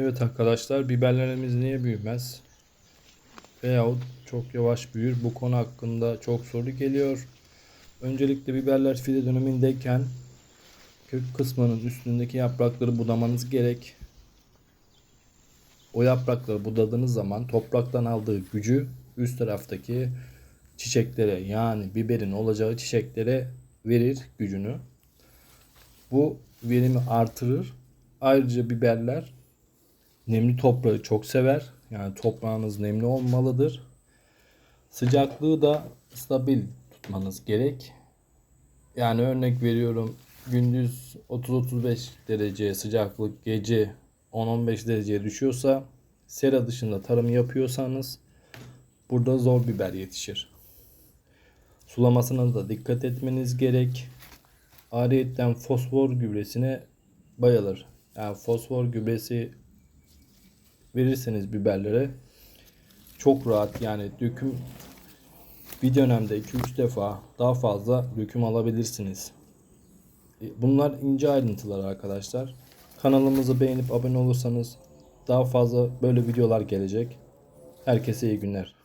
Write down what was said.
Evet arkadaşlar biberlerimiz niye büyümez? Veyahut çok yavaş büyür. Bu konu hakkında çok soru geliyor. Öncelikle biberler fide dönemindeyken kök kısmının üstündeki yaprakları budamanız gerek. O yaprakları budadığınız zaman topraktan aldığı gücü üst taraftaki çiçeklere yani biberin olacağı çiçeklere verir gücünü. Bu verimi artırır. Ayrıca biberler nemli toprağı çok sever. Yani toprağınız nemli olmalıdır. Sıcaklığı da stabil tutmanız gerek. Yani örnek veriyorum gündüz 30-35 derece sıcaklık gece 10-15 dereceye düşüyorsa sera dışında tarım yapıyorsanız burada zor biber yetişir. Sulamasına da dikkat etmeniz gerek. Ayrıyeten fosfor gübresine bayılır. Yani fosfor gübresi verirseniz biberlere çok rahat yani döküm bir dönemde 2-3 defa daha fazla döküm alabilirsiniz. E, Bunlar ince ayrıntılar arkadaşlar. Kanalımızı beğenip abone olursanız daha fazla böyle videolar gelecek. Herkese iyi günler.